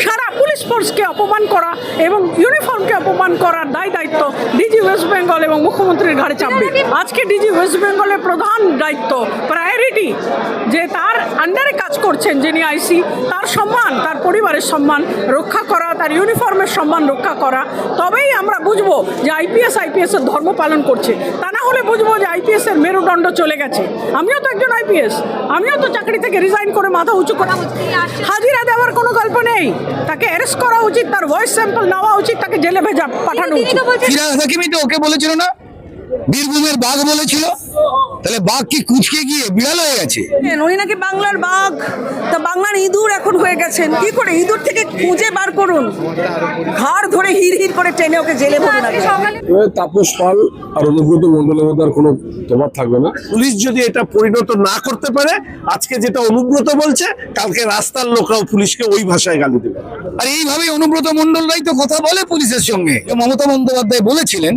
shut up. Police ফোর্সকে অপমান করা এবং ইউনিফর্মকে অপমান করার দায় দায়িত্ব ডিজি ওয়েস্ট বেঙ্গল এবং মুখ্যমন্ত্রীর ঘাড়ে চাপবে আজকে ডিজি ওয়েস্ট বেঙ্গলের প্রধান দায়িত্ব প্রায়োরিটি যে তার আন্ডারে কাজ করছেন যিনি আইসি তার সম্মান তার পরিবারের সম্মান রক্ষা করা তার ইউনিফর্মের সম্মান রক্ষা করা। তবেই আমরা বুঝব যে আইপিএস আইপিএসের ধর্ম পালন করছে। তা না হলে বুঝব যে আইপিএসের মেরুদণ্ড চলে গেছে। আমিও তো একজন আইপিএস আমিও তো চাকরি থেকে রিজাইন করে মাথা উঁচু করা হাজিরা দেওয়ার কোনো গল্প নেই। তাকে অ্যারেস্ট করা উচিত তার ভয়েস স্যাম্পল নেওয়া উচিত তাকে জেলে ভেজা পাঠানো উচিত। ওকে বলেছিল না? বীরভূমের বাঘ বলেছিল? তাহলে বাঘ কি কুচকে গিয়ে বিড়াল হয়ে গেছে? উনি নাকি বাংলার বাঘ? তা বাংলার ইঁদুর এখন হয়ে গেছেন। কি করে? ইঁদুর থেকে খুঁজে বার করুন। ঘাড় ধরে হির হির করে টেনে ওকে জেলে এবার তাপস পাল আর অনুব্রত মন্ডলের মধ্যে আর কোনো তোমার থাকবে না। পুলিশ যদি এটা পরিণত না করতে পারে আজকে যেটা অনুব্রত বলছে কালকে রাস্তার লোকরাও পুলিশকে ওই ভাষায় গালি দেবে। আর এইভাবে অনুব্রত মন্ডলরাই তো কথা বলে পুলিশের সঙ্গে। মমতা বন্দ্যোপাধ্যায় বলেছিলেন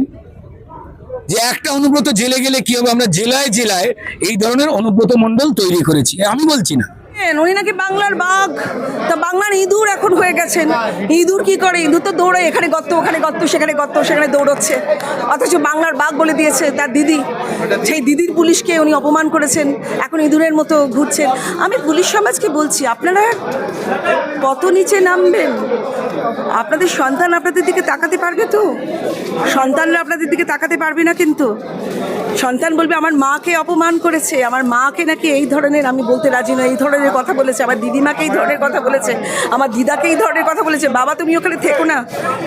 যে একটা অনুব্রত জেলে গেলে কি হবে? আমরা জেলায় জেলায় এই ধরনের অনুব্রত মন্ডল তৈরি করেছি। আমি বলছি না। উনি নাকি বাংলার বাঘ। তা বাংলার ইঁদুর এখন হয়ে গেছেন। ইঁদুর কি করে? ইঁদুর তো দৌড়ে, এখানে গর্ত, ওখানে গর্ত, সেখানে গর্ত, সেখানে দৌড়চ্ছে। অথচ বাংলার বাঘ বলে দিয়েছে তার দিদি। সেই দিদির পুলিশকে উনি অপমান করেছেন। এখন ইঁদুরের মতো ঘুরছেন। আমি পুলিশ সমাজকে বলছি, আপনারা কত নিচে নামবেন। আপনাদের সন্তান আপনাদের দিকে তাকাতে পারবে তো? সন্তানরা আপনাদের দিকে তাকাতে পারবে না কিন্তু। সন্তান বলবে, আমার মাকে অপমান করেছে। আমার মাকে নাকি এই ধরনের, আমি বলতে রাজি নই, এই ধরনের কথা বলেছে, আমার দিদিমাকে এই ধরনের কথা বলেছে, আমার দিদাকে এই ধরনের কথা বলেছে। বাবা, তুমি ওখানে থেকো না।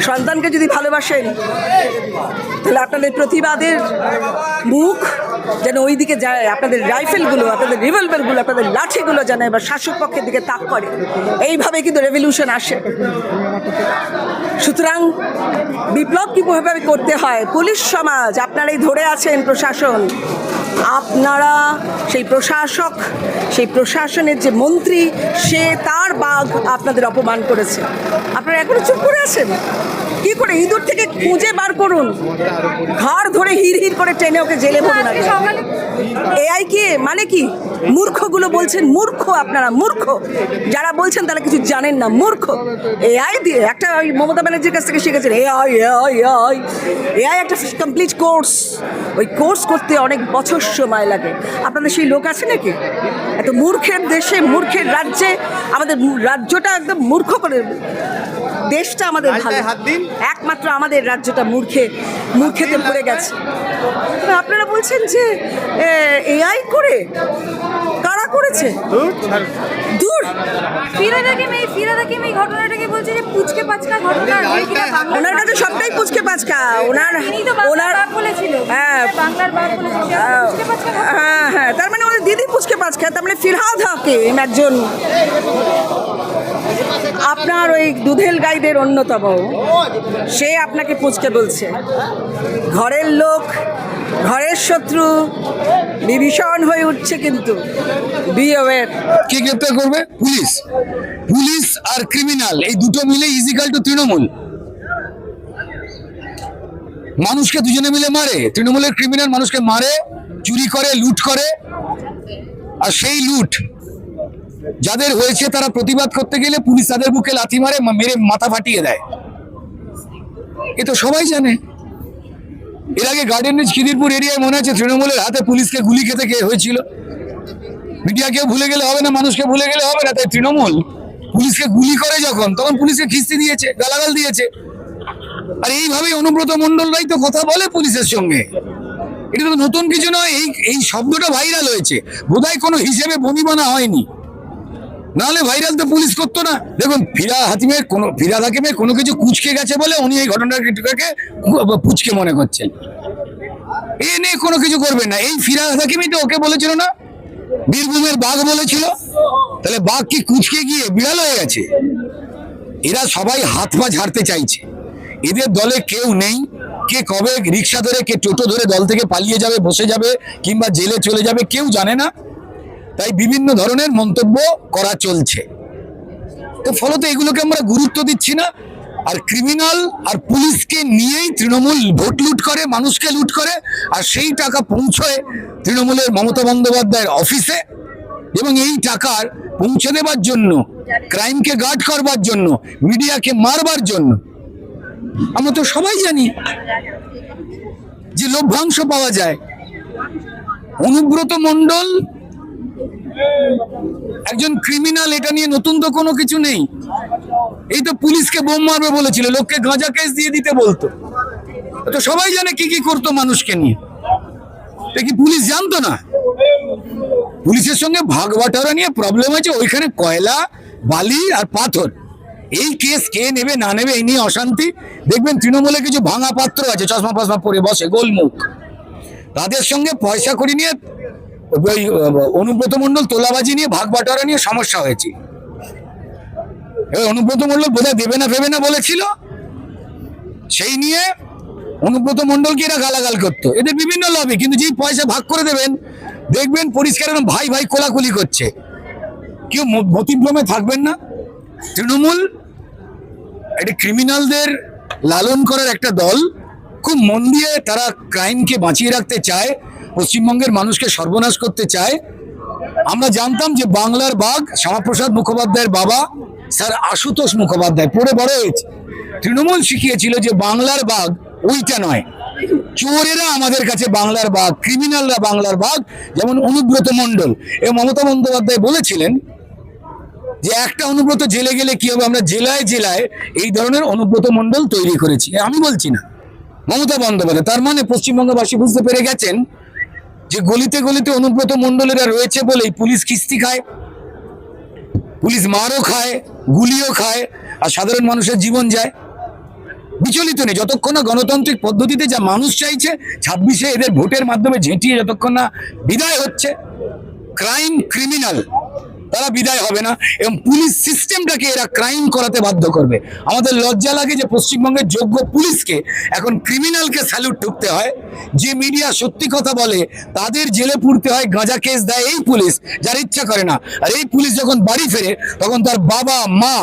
সন্তানকে যদি ভালোবাসেন, তাহলে আপনাদের প্রতিবাদের মুখ যেন ওই দিকে যায়, আপনাদের রাইফেলগুলো, আপনাদের রিভলভারগুলো, আপনাদের লাঠিগুলো যেন এবার শাসক পক্ষের দিকে তাক করে। এইভাবে কিন্তু রেভলিউশন আসে। সুতরাং বিপ্লব কীভাবে করতে হয়? পুলিশ সমাজ, আপনারাই ধরে আছেন প্রশাসন। আপনারা সেই প্রশাসক, সেই প্রশাসনের যে মন্ত্রী, সে তার বাঘ আপনাদের অপমান করেছে। আপনারা এখনও চুপ করে আছেন? কি করে ইঁদুর থেকে খুঁজে বার করুন? ঘাড় ধরে হির হির করে টেনে ওকে জেলে ভরুন এআই কি? মানে কি? মূর্খগুলো বলছেন মূর্খ আপনারা, মূর্খ। যারা বলছেন তারা কিছু জানেন না, মূর্খ। এআই দিয়ে একটা ওই মমতা ব্যানার্জির কাছ থেকে শিখেছেন, এআই এআই এআই। এআই একটা কমপ্লিট কোর্স ওই কোর্স করতে অনেক বছর সময় লাগে। আপনাদের সেই লোক আছে নাকি? এত মূর্খের দেশে, মূর্খের রাজ্যে, আমাদের রাজ্যটা একদম মূর্খ করে দেশটা আমাদের ভালো। একমাত্র আমাদের রাজ্যটা মূর্খে মূর্খেতে পড়ে গেছে। আপনারা বলছেন যে এআই করে? কারা করেছে? দূর এই ঘটনাটাকে বলছে যে পুচকে পাচকা ঘটনা। ওনার কাছে সবটাই পুচকে পাচকা? ওনার বলেছিল। হ্যাঁ। বাংলার বাঘ বলেছিল। হ্যাঁ, ঘটনা। হ্যাঁ হ্যাঁ। তার মানে ওদের দিদি পুচকে পাচকা তার মানে ফিরহাদ হাকিম একজন। আপনার ওই দুধেল গাইদের অন্যতম। সে আপনাকে পুচকে বলছে। ঘরের লোক, ঘরের শত্রু, বিভীষণ হয়ে উঠছে কিন্তু। বি অ্যাওয়ার কে গ্রেপ্তার করবে? পুলিশ। পুলিশ আর ক্রিমিনাল, এই দুটো মিলে ইজিক্যাল টু তৃণমূল। মানুষকে দুজনে মিলে মারে। তৃণমূলের ক্রিমিনাল মানুষকে মারে, চুরি করে, লুট করে। আর সেই লুট যাদের হয়েছে তারা প্রতিবাদ করতে গেলে পুলিশ তাদের বুকে লাথি মারে মেরে মাথা ফাটিয়ে দেয়। এ তো সবাই জানে। এর আগে গার্ডেন খিদিরপুর এরিয়ায় মনে আছে তৃণমূলের হাতে পুলিশকে গুলি খেতে হয়েছিল? মিডিয়াকে ভুলে গেলে হবে না, মানুষকে ভুলে গেলে হবে না, তাই তৃণমূল পুলিশকে গুলি করে যখন, তখন পুলিশকে খিস্তি দিয়েছে, গালাগাল দিয়েছে। আর এইভাবেই অনুব্রত মন্ডলরাই তো কথা বলে পুলিশের সঙ্গে। এটা তো নতুন কিছু নয়, এই এই শব্দটা ভাইরাল হয়েছে। বোধহয় কোনো হিসেবে বনিবনা হয়নি। নাহলে ভাইরাল তো পুলিশ করতো না। দেখুন, ফিরা হাতিমের কোনো ফিরাদ হাকিমের কোনো কিছু কুচকে গেছে বলে উনি এই ঘটনাটাকে পুচকে মনে করছেন। এ নিয়ে কোনো কিছু করবেন না। এই ফিরাদ হাকিমই তো ওকে বলেছিল না? বীরভূমের বাঘ বলেছিল। তাহলে বাঘ কি কুচকে গিয়ে বিড়াল হয়ে গেছে? এরা সবাই হাত পা ঝাড়তে চাইছে। এদের দলে কেউ নেই। কে কবে রিক্সা ধরে, কে টোটো ধরে দল থেকে পালিয়ে যাবে, বসে যাবে, কিংবা জেলে চলে যাবে, কেউ জানে না। তাই বিভিন্ন ধরনের মন্তব্য করা চলছে। তো ফলত এগুলোকে আমরা গুরুত্ব দিচ্ছি না, আর ক্রিমিনাল আর পুলিশকে নিয়েই তৃণমূল ভোট লুট করে, মানুষকে লুট করে, আর সেই টাকা পৌঁছয় তৃণমূলের মমতা বন্দ্যোপাধ্যায়ের অফিসে এবং এই টাকার পৌঁছে দেবার জন্য ক্রাইমকে গার্ড করবার জন্য মিডিয়াকে মারবার জন্য। আমরা তো সবাই জানি যে লভ্যাংশ পাওয়া যায়। অনুব্রত মণ্ডল একজন ক্রিমিনাল এটা নিয়ে নতুন তো কোনো কিছু নেই। এই তো পুলিশকে বোম মারবে বলেছিল, লোককে গাঁজা কেস দিয়ে দিতে বলতো। তো সবাই জানে কি কি করতো মানুষকে নিয়ে। কি পুলিশ জানতো না? পুলিশের সঙ্গে ভাগ নিয়ে প্রবলেম আছে ওইখানে কয়লা, বালি আর পাথর। এই কেস কে নেবে, না নেবে, এই নিয়ে অশান্তি। দেখবেন তৃণমূলে কিছু ভাঙা পাত্র আছে চশমা ফশমা পরে বসে, গোলমুখ। তাদের সঙ্গে পয়সা করি নিয়ে ওই অনুব্রত মণ্ডল তোলাবাজি নিয়ে ভাগ বাটোয়ারা নিয়ে সমস্যা হয়েছে। এবার অনুব্রত মণ্ডল বোধহয় দেবে না ভেবে না বলেছিল? সেই নিয়ে অনুব্রত মণ্ডলকে এরা গালাগাল করতো। এদের বিভিন্ন লবি কিন্তু যেই পয়সা ভাগ করে দেবেন দেখবেন পরিষ্কার ভাই ভাই কোলাকুলি করছে। কেউ মতিভ্রমে থাকবেন না। তৃণমূল এটা ক্রিমিনালদের লালন করার একটা দল খুব মন দিয়ে তারা ক্রাইমকে বাঁচিয়ে রাখতে চায়। পশ্চিমবঙ্গের মানুষকে সর্বনাশ করতে চায়, আমরা জানতাম যে বাংলার বাঘ শ্যামাপ্রসাদ মুখোপাধ্যায়ের বাবা, স্যার আশুতোষ মুখোপাধ্যায়, পড়ে বড় হয়েছে তৃণমূল শিখিয়েছিল যে বাংলার বাঘ ওইটা নয়। চোরেরা আমাদের কাছে বাংলার বাঘ ক্রিমিনালরা বাংলার বাঘ, যেমন অনুব্রত মণ্ডল। এ মমতা বন্দ্যোপাধ্যায় বলেছিলেন যে একটা অনুব্রত জেলে গেলে কি হবে? আমরা জেলায় জেলায় এই ধরনের অনুব্রত মণ্ডল তৈরি করেছি। আমি বলছি না। মমতা বন্দ্যোপাধ্যায়, তার মানে পশ্চিমবঙ্গবাসী বুঝতে পেরে গেছেন যে গলিতে গলিতে অনুব্রত মন্ডলেরা রয়েছে বলেই পুলিশ কিস্তি খায়, পুলিশ মারও খায়, গুলিও খায়, আর সাধারণ মানুষের জীবন যায়। বিচলিত নেই, যতক্ষণ না গণতান্ত্রিক পদ্ধতিতে যা মানুষ চাইছে, ছাব্বিশে এদের ভোটের মাধ্যমে ঝেঁটিয়ে যতক্ষণ না বিদায় হচ্ছে। ক্রাইম ক্রিমিনাল তারা বিদায় হবে না এবং পুলিশ সিস্টেমটাকে এরা ক্রাইম করাতে বাধ্য করবে। আমাদের লজ্জা লাগে যে পশ্চিমবঙ্গের যোগ্য পুলিশকে এখন ক্রিমিনালকে স্যালুট ঠুকতে হয়। যে মিডিয়া সত্যি কথা বলে, তাদের জেলে পুরতে হয়, গাঁজা কেস দেয় এই পুলিশ, যার ইচ্ছা করে না। আর এই পুলিশ যখন বাড়ি ফেরে, তখন তার বাবা, মা,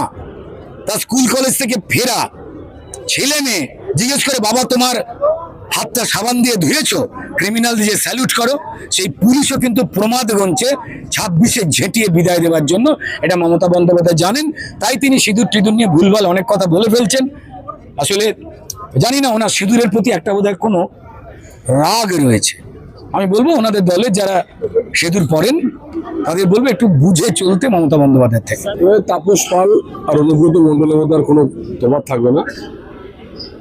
তার স্কুল কলেজ থেকে ফেরা। ছেলে মেয়ে, জিজ্ঞেস করে, বাবা, তোমার হাতটা সাবান দিয়ে ধুয়েছো ক্রিমিনাল দিয়ে স্যালুট করো, সেই পুলিশও কিন্তু প্রমাদ গঞ্চে ছাব্বিশে ঝেঁটিয়ে বিদায় দেওয়ার জন্য। এটা মমতা বন্দ্যোপাধ্যায় জানেন, তাই তিনি সিঁদুর টিদুর নিয়ে ভুলভাল অনেক কথা বলে ফেলছেন। আসলে জানি না ওনার সিঁদুরের প্রতি একটা বোধহয় কোনো রাগ রয়েছে। আমি বলব ওনাদের দলের যারা সিঁদুর পরেন, তাদের বলব একটু বুঝে চলতে মমতা বন্দ্যোপাধ্যায়ের থেকে। তাপস পাল আর অনুব্রত মণ্ডলের মধ্যে আর কোনো তফাৎ থাকবে না।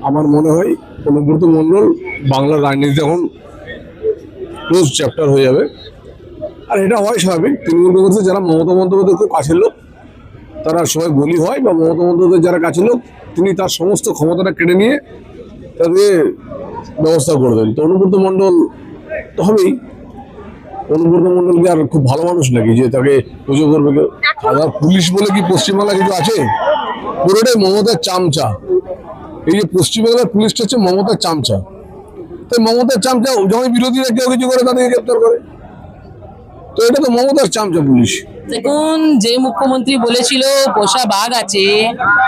আমার মনে হয় অনুব্রত মণ্ডল বাংলার রাজনীতি এখন ক্লোজ চ্যাপ্টার হয়ে যাবে। আর এটা হয় স্বাভাবিক, তৃণমূল কংগ্রেসের যারা মমতা বন্দ্যোপাধ্যায় খুব কাছের লোক, তারা সবাই বলি হয়, বা মমতা বন্দ্যোপাধ্যায় যারা কাছের লোক, তিনি তার সমস্ত ক্ষমতাটা কেড়ে নিয়ে তাদের ব্যবস্থা করে দেন। তো অনুব্রত মণ্ডল তো হবেই। অনুব্রত মণ্ডলকে আর খুব ভালো মানুষ নাকি যে তাকে পুজো করবে? আর পুলিশ বলে কি পশ্চিমবাংলা কিছু আছে? পুরোটাই মমতার চামচা। এই যে পশ্চিমবাংলার পুলিশটা হচ্ছে মমতার চামচা। তো মমতার চামচা যখন বিরোধীরা কেউ কিছু করে তাদেরকে গ্রেপ্তার করে। তো এটা তো মমতার চামচা পুলিশ। দেখুন, যে মুখ্যমন্ত্রী বলেছিল, পোষা বাঘ আছে।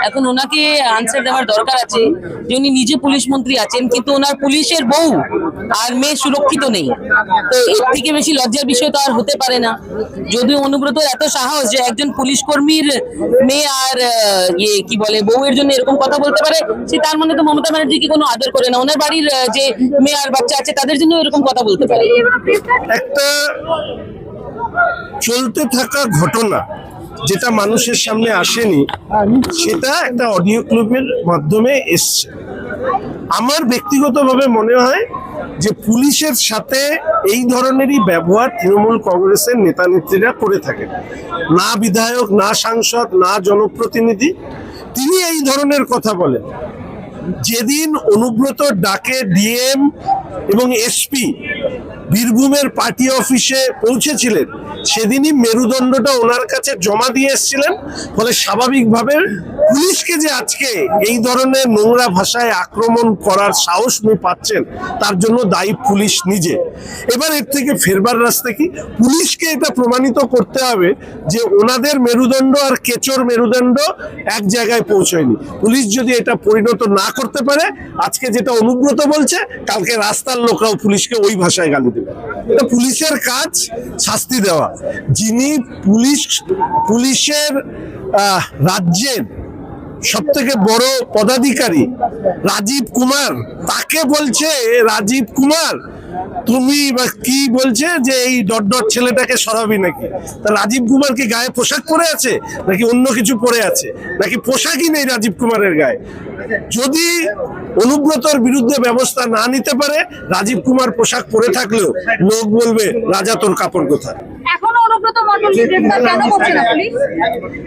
এখন ওনাকে আনসার দেওয়ার দরকার আছে। যে উনি নিজে পুলিশ মন্ত্রী আছেন, কিন্তু ওনার পুলিশের বউ আর মেয়ে সুরক্ষিত নেই। তো এর থেকে বেশি লজ্জার বিষয় তো আর হতে পারে না। যদিও অনুব্রত এত সাহস যে একজন পুলিশ কর্মীর মেয়ে আর ইয়ে কি বলে, বউয়ের জন্য এরকম কথা বলতে পারে, সে তার মানে তো মমতা ব্যানার্জিকে কোনো আদর করে না? ওনার বাড়ির যে মেয়ে আর বাচ্চা আছে, তাদের জন্য এরকম কথা বলতে পারে। একটা চলতে থাকা ঘটনা যেটা মানুষের সামনে আসেনি, সেটা একটা অডিও ক্লিপের মাধ্যমে এসছে। আমার ব্যক্তিগতভাবে মনে হয় যে পুলিশের সাথে এই ধরনেরই ব্যবহার তৃণমূল কংগ্রেসের নেতা নেত্রীরা করে থাকেন। না বিধায়ক, না সাংসদ, না জনপ্রতিনিধি, তিনি এই ধরনের কথা বলেন। যেদিন অনুব্রত ডাকে ডিএম এবং এসপি বীরভূমের পার্টি অফিসে পৌঁছেছিলেন। সেদিনই মেরুদণ্ডটা ওনার কাছে জমা দিয়ে এসেছিলেন। ফলে স্বাভাবিকভাবে পুলিশকে যে আজকে এই ধরনের নোংরা ভাষায় আক্রমণ করার সাহস উনি পাচ্ছেন, তার জন্য দায়ী পুলিশ নিজে। এবার এর থেকে ফেরবার রাস্তা কি? পুলিশকে এটা প্রমাণিত করতে হবে যে ওনাদের মেরুদণ্ড আর কেচোর মেরুদণ্ড এক জায়গায় পৌঁছয়নি। পুলিশ যদি এটা পরিণত না করতে পারে, আজকে যেটা অনুব্রত বলছে, কালকে রাস্তার লোকরাও পুলিশকে ওই ভাষায় গালি এটা পুলিশের কাজ, শাস্তি দেওয়া। যিনি পুলিশ, পুলিশের রাজ্যের সব থেকে বড় পদাধিকারী রাজীব কুমার, তাকে বলছে রাজীব কুমার তুমি বা কি বলছে যে এই ডট ডট ছেলেটাকে সরাবি নাকি? তা রাজীব কুমার কি গায়ে পোশাক পরে আছে নাকি অন্য কিছু পরে আছে? নাকি পোশাকই নেই রাজীব কুমারের গায়ে? যদি অনুব্রতর বিরুদ্ধে ব্যবস্থা না নিতে পারে রাজীব কুমার পোশাক পরে থাকলেও লোক বলবে রাজা তোর কাপড় কোথায়?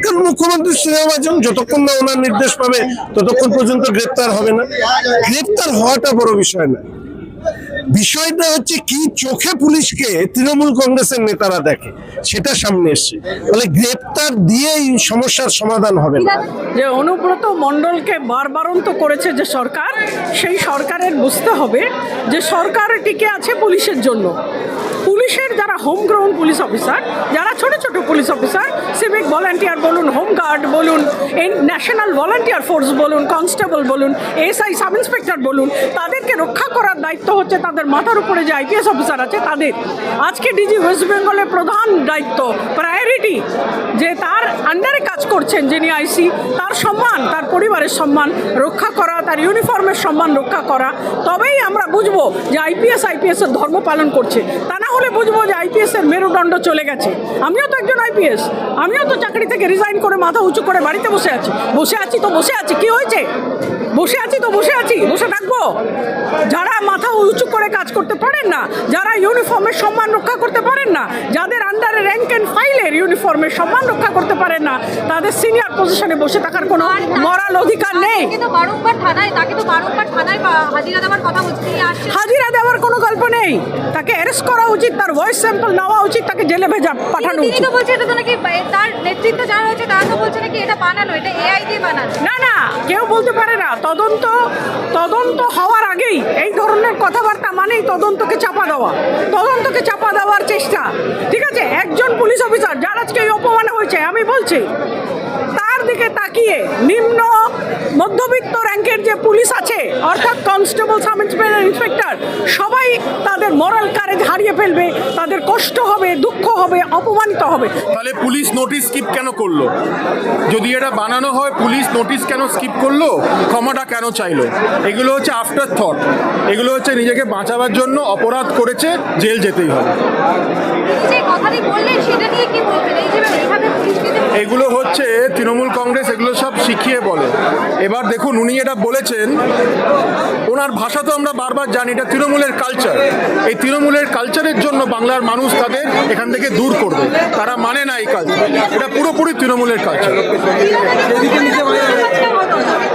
কারণ মুখ্যমন্ত্রী যতক্ষণ না ওনার নির্দেশ পাবে ততক্ষণ পর্যন্ত গ্রেপ্তার হবে না। গ্রেপ্তার হওয়াটা বড় বিষয় না। বিষয়টা হচ্ছে কি, চোখে পুলিশকে তৃণমূল কংগ্রেসের নেতারা দেখে, সেটা সামনে এসছে। তাহলে গ্রেপ্তার দিয়ে এই সমস্যার সমাধান হবে না। যে অনুব্রত মণ্ডলকে বারবারন্ত করেছে যে সরকার, সেই সরকারের বুঝতে হবে যে সরকার টিকে আছে পুলিশের জন্য। পুলিশের যারা হোম গ্রাউন্ড পুলিশ অফিসার যারা ছোট ছোট পুলিশ অফিসার সিভিক ভলান্টিয়ার বলুন হোম গার্ড বলুন ন্যাশনাল ভলান্টিয়ার ফোর্স বলুন কনস্টেবল বলুন এসআই সাব ইন্সপেক্টর বলুন, তাদেরকে রক্ষা করার দায়িত্ব হচ্ছে তাদের মাথার উপরে যে আইপিএস অফিসার আছে তাদের। আজকে ডিজি ওয়েস্ট বেঙ্গলের প্রধান দায়িত্ব প্রায়োরিটি যে তার আন্ডারে কাজ করছেন যিনি আইসি তার সম্মান, তার পরিবারের সম্মান রক্ষা করা, তার ইউনিফর্মের সম্মান রক্ষা করা। তবেই আমরা বুঝব যে আইপিএস আইপিএস এর ধর্ম পালন করছে। তা না হলে বুঝব যে আইপিএস এর মেরুদণ্ড চলে গেছে। আমিও তো একজন আইপিএস আমিও তো চাকরি থেকে রিজাইন করে মাথা উঁচু করে বাড়িতে বসে আছি। বসে আছি তো বসে আছি। কি হয়েছে? বসে আছি তো বসে আছি বসে থাকব। যারা মাথা উঁচু করে কাজ করতে পারেন না যারা ইউনিফর্মের সম্মান রক্ষা করতে পারেন না যাদের আন্ডারে র্যাঙ্ক অ্যান্ড ফাইলের ইউনিফর্মের সম্মান রক্ষা করতে পারেন না তাদের সিনিয়র পজিশনে বসে থাকার কোনো মরাল অধিকার নেই। তাকে বারংবার থানায় তাকে তো বারংবার থানায় হাজিরা দেওয়ার কোনো গল্প নেই। তাকে অ্যারেস্ট করা উচিত তার ভয়েস স্যাম্পল নেওয়া উচিত তাকে জেলে ভেজা পাঠানো উচিত। তো বলছে এটা তো নাকি তার নেতৃত্ব যারা হচ্ছে তারা তো বলছে নাকি এটা বানানো এটা এআই দিয়ে বানানো। না না কেউ বলতে পারে না। তদন্ত তদন্ত হওয়ার আগেই এই ধরনের কথাবার্তা মানেই তদন্তকে চাপা দেওয়া। তদন্তকে চাপা দেওয়ার চেষ্টা। ঠিক আছে? একজন পুলিশ অফিসার যার আজকে এই অপমান হয়েছে, আমি বলছি, তার দিকে তাকিয়ে নিম্ন মধ্যবিত্ত র্যাঙ্কের যে পুলিশ আছে, অর্থাৎ কনস্টেবল সাব ইন্সপেক্টর ইন্সপেক্টর, সবাই তাদের মরাল কারেজ হারিয়ে ফেলবে তাদের কষ্ট হবে দুঃখ হবে অপমানিত হবে। তাহলে পুলিশ নোটিশ স্কিপ কেন করল? যদি এটা বানানো হয় পুলিশ নোটিশ কেন স্কিপ করল? ক্ষমাটা কেন চাইলো? এগুলো হচ্ছে আফটার থট এগুলো হচ্ছে নিজেকে বাঁচাবার জন্য অপরাধ করেছে জেল যেতেই হবে। এগুলো হচ্ছে তৃণমূল কংগ্রেস এগুলো সব শিখিয়ে বলে। এবার দেখুন উনি এটা বলেছেন ওনার ভাষা তো আমরা বারবার জানি এটা তৃণমূলের কালচার এই তৃণমূলের কালচারের জন্য বাংলার মানুষ তাদের এখান থেকে দূর করবে। তারা মানে না এই কালচার এটা পুরোপুরি তৃণমূলের কালচার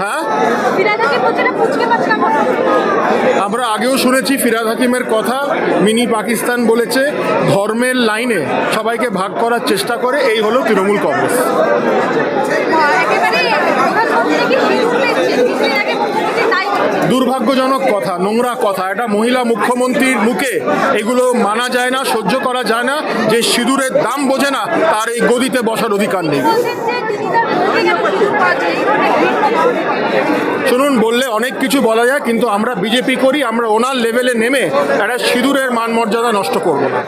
হ্যাঁ? আমরা আগেও শুনেছি ফিরাদ হাকিমের কথা। মিনি পাকিস্তান বলেছে, ধর্মের লাইনে সবাইকে ভাগ করার চেষ্টা করে, এই হলো তৃণমূল কংগ্রেস একেবারে প্রধানমন্ত্রী কি সিঁদুর পেয়েছে কিছুদিন আগে মুখ্যমন্ত্রী তাই বলছে। দুর্ভাগ্যজনক কথা, নোংরা কথা। এটা মহিলা মুখ্যমন্ত্রীর মুখে এগুলো মানা যায় না, সহ্য করা যায় না, যে সিঁদুরের দাম বোঝে না, তার এই গদিতে বসার অধিকার নেই। শুনুন, বললে অনেক কিছু বলা যায়, কিন্তু আমরা বিজেপি করি, আমরা ওনার লেভেলে নেমে একটা সিঁদুরের মান মর্যাদা নষ্ট করব না।